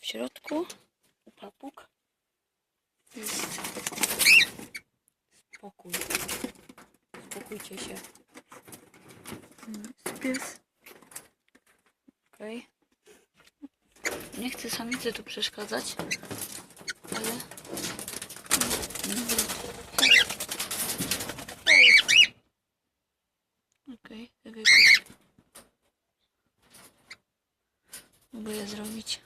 w środku papug jest spokój. Spokójcie się. Jest pies. Okej. Nie chcę samicy tu przeszkadzać, ale... Okej, tak jakoś... Mogę je zrobić.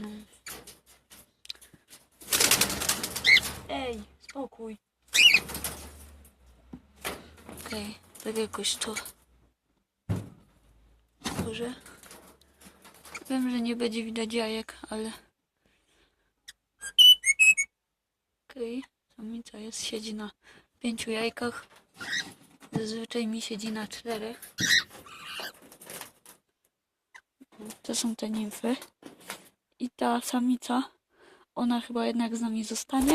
No. Ej, spokój. Okej, tak jakoś to... Może... Wiem, że nie będzie widać jajek, ale... Okej, samica jest, siedzi na pięciu jajkach. Zazwyczaj mi siedzi na czterech. To są te nimfy. I ta samica, ona chyba jednak z nami zostanie.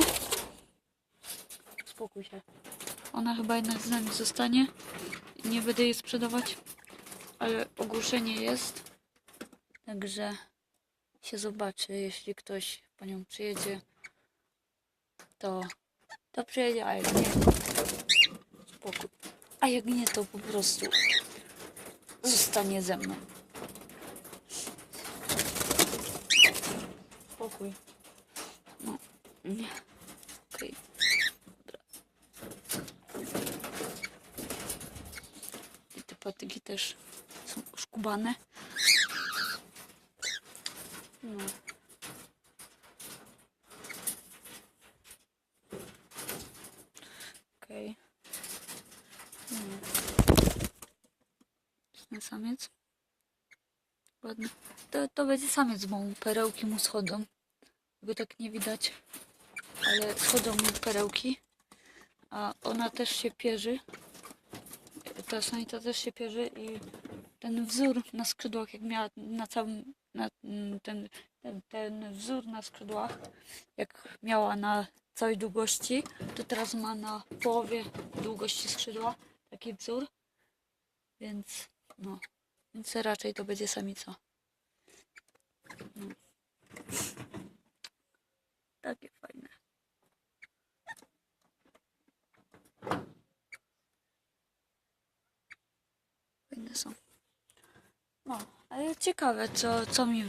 Spokój się. Ona chyba jednak z nami zostanie. Nie będę jej sprzedawać, ale ogłoszenie jest. Także się zobaczy, jeśli ktoś po nią przyjedzie, to, to przyjedzie, a jak nie, spokój. A jak nie, to po prostu zostanie ze mną. Spokój. No, nie. Okej. I te patyki też są szkubane. No. Okej. No. Jest na samiec. Ładny. To, to będzie samiec, bo perełki mu schodzą. Go tak nie widać. Ale schodzą mu perełki. A ona też się pierzy. Ta samica też się pierzy i ten wzór na skrzydłach, jak miała na całym, na, mm, ten, ten, ten wzór na skrzydłach, jak miała na całej długości, to teraz ma na połowie długości skrzydła taki wzór. Więc no, więc raczej to będzie samica. No. Takie fajne. Fajne są. No, ale ciekawe co, co mi,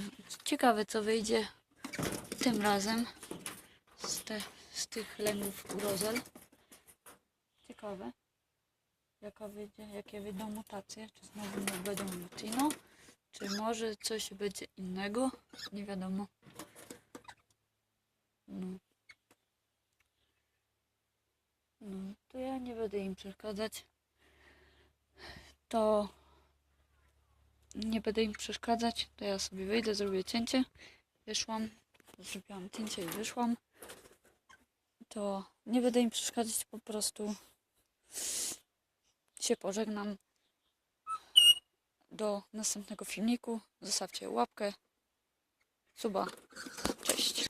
ciekawe co wyjdzie tym razem z, te, z tych lęgów urozel. Ciekawe. Jaka wyjdzie, jakie wyjdą mutacje, czy znowu będą Lutino, czy może coś będzie innego, nie wiadomo. No. No, to ja nie będę im przeszkadzać. To nie będę im przeszkadzać, to ja sobie wyjdę, zrobię cięcie. Wyszłam, zrobiłam cięcie i wyszłam. To nie będę im przeszkadzać, po prostu się pożegnam. Do następnego filmiku. Zostawcie łapkę, suba. Cześć.